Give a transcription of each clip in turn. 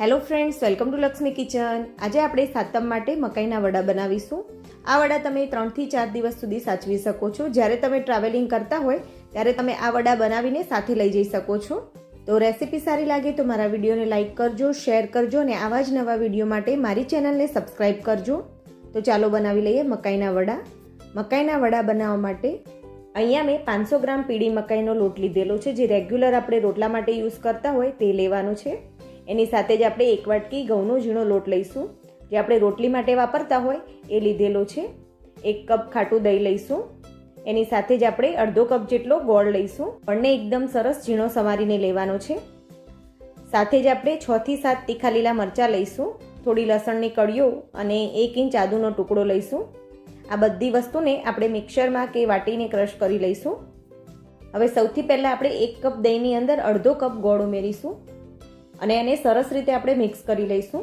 Hello friends welcome to Laxmi kitchen આજે આપણે સાતમ માટે મકાઈના વડા બનાવીશું. આ વડા તમે ત્રણથી ચાર દિવસ સુધી સાચવી શકો છો. જ્યારે તમે ટ્રાવેલિંગ કરતા હોય, ત્યારે તમે આ વડા બનાવીને સાથે લઈ જઈ શકો છો. તો રેસીપી સારી લાગે તો મારા વિડીયોને લાઇક કરજો શેર કરજો અને આવા જ નવા વીડિયો માટે મારી ચેનલને સબસ્ક્રાઈબ કરજો. તો ચાલો બનાવી લઈએ મકાઈના વડા. મકાઈના વડા બનાવવા માટે અહીંયા મેં પાંચસો ગ્રામ પીળી મકાઈનો લોટ લીધેલો છે. જે રેગ્યુલર આપણે રોટલા માટે યુઝ કરતા હોય તે લેવાનો છે. એની સાથે જ આપણે એક વાટકી ઘઉંનો ઝીણો લોટ લઈશું. જે આપણે રોટલી માટે વાપરતા હોય, એ લીધેલો છે. એક કપ ખાટું દહીં લઈશું. એની સાથે જ આપણે અડધો કપ જેટલો ગોળ લઈશું. ગોળને એકદમ સરસ ઝીણો સમારીને લેવાનો છે. સાથે જ આપણે છ થી સાત તીખા લીલા મરચાં લઈશું. થોડી લસણની કળીઓ અને એક ઇંચ આદુનો ટુકડો લઈશું. આ બધી વસ્તુને આપણે મિક્સરમાં કે વાટીને ક્રશ કરી લઈશું. હવે સૌથી પહેલાં આપણે એક કપ દહીંની અંદર અડધો કપ ગોળ ઉમેરીશું. અને એને સરસ રીતે આપણે મિક્સ કરી લઈશું.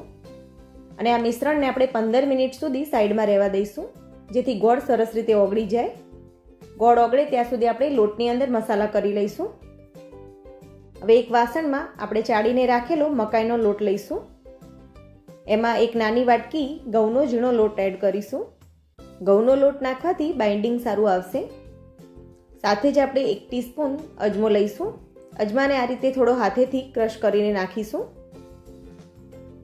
અને આ મિશ્રણને આપણે પંદર મિનિટ સુધી સાઈડમાં રહેવા દઈશું, જેથી ગોળ સરસ રીતે ઓગળી જાય. ગોળ ઓગળે ત્યાં સુધી આપણે લોટની અંદર મસાલા કરી લઈશું. હવે એક વાસણમાં આપણે ચાળીને રાખેલો મકાઈનો લોટ લઈશું. એમાં એક નાની વાટકી ઘઉંનો ઝીણો લોટ એડ કરીશું. ઘઉંનો લોટ નાખવાથી બાઇન્ડિંગ સારું આવશે. સાથે જ આપણે એક ટીસ્પૂન અજમો લઈશું. અજમાને આ રીતે થોડો હાથેથી ક્રશ કરીને નાખીશું.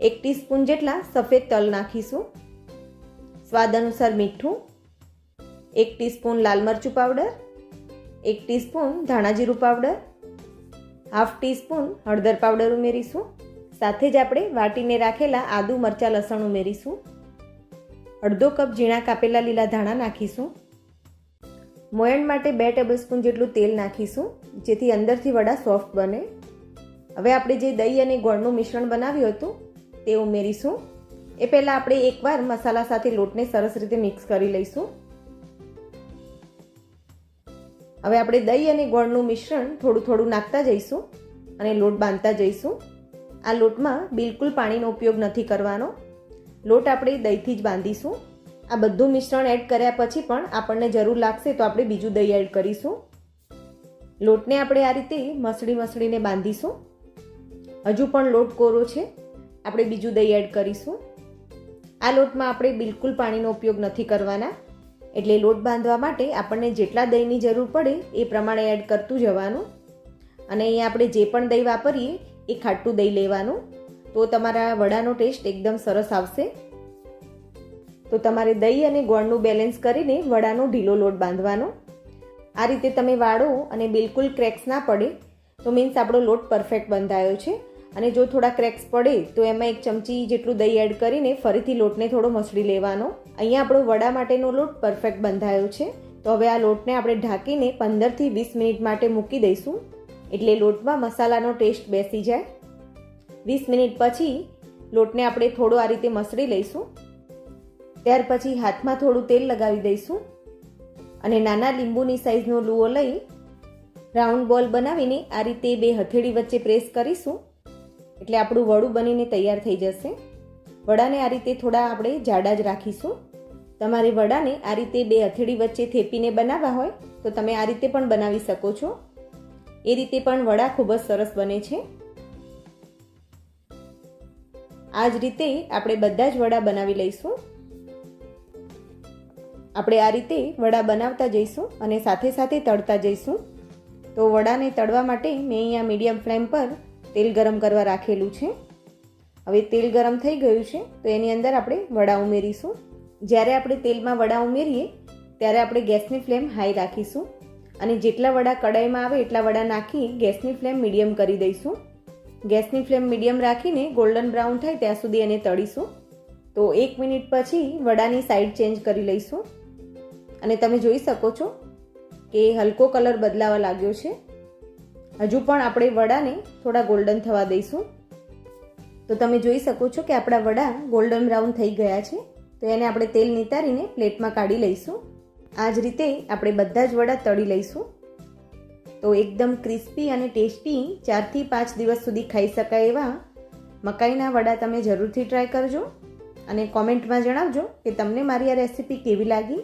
એક ટીસ્પૂન જેટલા સફેદ તલ નાખીશું. સ્વાદ અનુસાર મીઠું. એક ટીસ્પૂન લાલ મરચું પાવડર. એક ટીસ્પૂન ધાણા જીરું પાવડર. હાફ ટીસ્પૂન હળદર પાવડર ઉમેરીશું. સાથે જ આપણે વાટીને રાખેલા આદુ મરચાં લસણ ઉમેરીશું. અડધો કપ ઝીણા કાપેલા લીલા ધાણા નાખીશું. મોયણ માટે બે ટેબલસ્પૂન જેટલું તેલ નાખીશું, જેથી અંદરથી વડા સોફ્ટ બને. હવે આપણે જે દહીં અને ગોળનું મિશ્રણ બનાવ્યું હતું, તે ઉમેરીશું. એ પહેલાં આપણે એકવાર મસાલા સાથે લોટને સરસ રીતે મિક્સ કરી લઈશું. હવે આપણે દહીં અને ગોળનું મિશ્રણ થોડું થોડું નાખતા જઈશું અને લોટ બાંધતા જઈશું. આ લોટમાં બિલકુલ પાણીનો ઉપયોગ નથી કરવાનો. લોટ આપણે દહીંથી જ બાંધીશું. આ બધું મિશ્રણ એડ કર્યા પછી પણ આપણને જરૂર લાગશે તો આપણે બીજું દહીં એડ કરીશું. લોટને આપણે આ રીતે મસળી મસળીને બાંધીશું. હજુ પણ લોટ કોરો છે. આપણે બીજું દહીં એડ કરીશું. આ લોટમાં આપણે બિલકુલ પાણીનો ઉપયોગ નથી કરવાના. એટલે લોટ બાંધવા માટે આપણને જેટલા દહીંની જરૂર પડે એ પ્રમાણે એડ કરતું જવાનું. અને અહીંયા આપણે જે પણ દહીં વાપરીએ એ ખાટું દહીં લેવાનું. તો તમારા વડાનો ટેસ્ટ એકદમ સરસ આવશે. તો તમારે દહીં અને ગોળનું બેલેન્સ કરીને વડાનો ઢીલો લોટ બાંધવાનો. આ રીતે તમે વાળો અને બિલકુલ ક્રેક્સ ના પડે, તો મીન્સ આપણો લોટ પરફેક્ટ બંધાયો છે. અને જો થોડા ક્રેક્સ પડે, તો એમાં એક ચમચી જેટલું દહીં એડ કરીને ફરીથી લોટને થોડો મસળી લેવાનો. અહીંયા આપણો વડા માટેનો લોટ પરફેક્ટ બંધાયો છે. તો હવે આ લોટને આપણે ઢાંકીને પંદરથી વીસ મિનિટ માટે મૂકી દઈશું. એટલે લોટમાં મસાલાનો ટેસ્ટ બેસી જાય. વીસ મિનિટ પછી લોટને આપણે થોડો આ રીતે મસળી લઈશું. ત્યાર પછી હાથમાં થોડું તેલ લગાવી દઈશું અને નાના લીંબુની સાઇઝનો લૂવો લઈ રાઉન્ડ બોલ બનાવીને આ રીતે બે હથેળી વચ્ચે પ્રેસ કરીશું. એટલે આપણું વડું બનીને તૈયાર થઈ જશે. વડાને આ રીતે થોડા આપણે જાડા જ રાખીશું. તમારે વડાને આ રીતે બે હથેળી વચ્ચે થેપીને બનાવવા હોય તો તમે આ રીતે પણ બનાવી શકો છો. એ રીતે પણ વડા ખૂબ જ સરસ બને છે. આ જ રીતે આપણે બધા જ વડા બનાવી લઈશું. આપણે આ રીતે વડા બનાવતા જઈશું અને સાથે સાથે તળતા જઈશું. તો વડાને તળવા માટે મેં અહીંયા મીડિયમ ફ્લેમ પર તેલ ગરમ કરવા રાખેલું છે. હવે તેલ ગરમ થઈ ગયું છે, તો એની અંદર આપણે વડા ઉમેરીશું. જ્યારે આપણે તેલમાં વડા ઉમેરીએ, ત્યારે આપણે ગેસની ફ્લેમ હાઈ રાખીશું અને જેટલા વડા કડાઈમાં આવે એટલા વડા નાખી ગેસની ફ્લેમ મીડિયમ કરી દઈશું. ગેસની ફ્લેમ મીડિયમ રાખીને ગોલ્ડન બ્રાઉન થાય ત્યાં સુધી એને તળીશું. તો એક મિનિટ પછી વડાની સાઈડ ચેન્જ કરી લઈશું. અને તમે જોઈ શકો છો કે હલકો કલર બદલાવા લાગ્યો છે. હજુ પણ આપણે વડાને થોડા ગોલ્ડન થવા દઈશું. તો તમે જોઈ શકો છો કે આપણા વડા ગોલ્ડન બ્રાઉન થઈ ગયા છે. તો એને આપણે તેલ નિતારીને પ્લેટમાં કાઢી લઈશું. આ જ રીતે આપણે બધા જ વડા તળી લઈશું. તો એકદમ ક્રિસ્પી અને ટેસ્ટી ચારથી પાંચ દિવસ સુધી ખાઈ શકાય એવા મકાઈના વડા તમે જરૂરથી ટ્રાય કરજો. અને કોમેન્ટમાં જણાવજો કે તમને મારી આ રેસીપી કેવી લાગી.